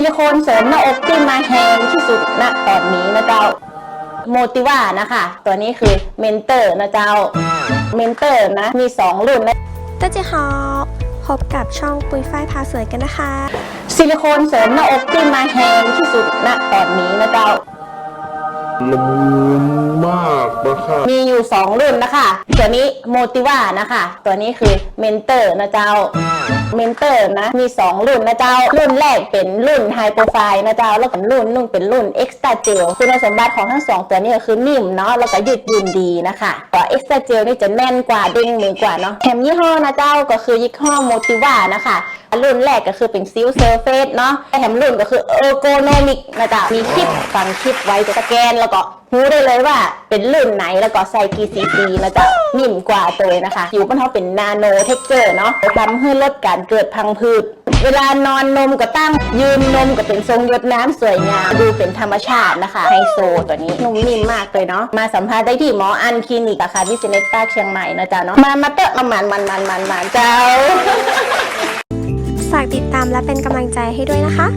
ซิลิโคนเสริมหน้าอกที่มาแฮงที่สุดณตอนนี้นะเจ้าโมติว่านะคะ ตัวนี้คือเมนเตอร์นะเจ้าเมนเตอร์นะ มี 2 รุ่นนะตจิฮอพบกับช่องปุยไฟพาสวยกันนะคะ ซิลิโคนเสริมหน้าอกที่มาแฮงที่สุดณตอนนี้นะเจ้าละมุนมากนะคะมีอยู่ 2 รุ่นนะคะ ตัวนี้โมติว่านะคะ ตัวนี้คือเมนเตอร์นะเจ้า เมนเตอร์นะ มี 2 รุ่นนะเจ้า รุ่นแรกเป็นรุ่นไฮโปรไฟล์นะเจ้า แล้วก็รุ่นนุ่งเป็นรุ่นเอ็กซ์ตาเจลคุณสมบัติของทั้งสองตัวนี้ก็คือนิ่มเนาะแล้วก็ยืดหยุ่นดีนะคะตัวเอ็กซ์ตาเจลนี่จะแน่นกว่าเด้งมือกว่าเนาะแถมยี่ห้อนะเจ้าก็คือยี่ห้อโมติว่านะคะรุ่นแรกก็คือเป็นซิลเซอร์เฟสเนาะแถมรุ่นก็คือเออร์โกโนมิกนะจ๊ะมีคลิปฟังคลิปไว้จะสแกนแล้วก็รู้ได้เลยว่าเป็นรุ่นไหนแล้วก็ใส่กี่ซีซีนะจ๊ะนิ่มกว่าตัวนะคะ อยู่บนเขาเป็นนาโนเทคเจอร์เนาะทำให้ลดการเกิดพังผืดเวลานอนนมก็ตั้งยืนนมก็เป็นทรงหยดน้ำสวยงามดูเป็นธรรมชาตินะคะไฮโซตัวนี้นุ่มนิ่มมากเลยเนาะมาสัมภาษณ์ได้ที่หมออันคลินิกอะค่ะที่เซเนต้าเชียงใหม่นะจ๊ะเนาะมามาเตอะมามันมันมันมันมันเจ้า และเป็นกำลังใจให้ด้วยนะคะ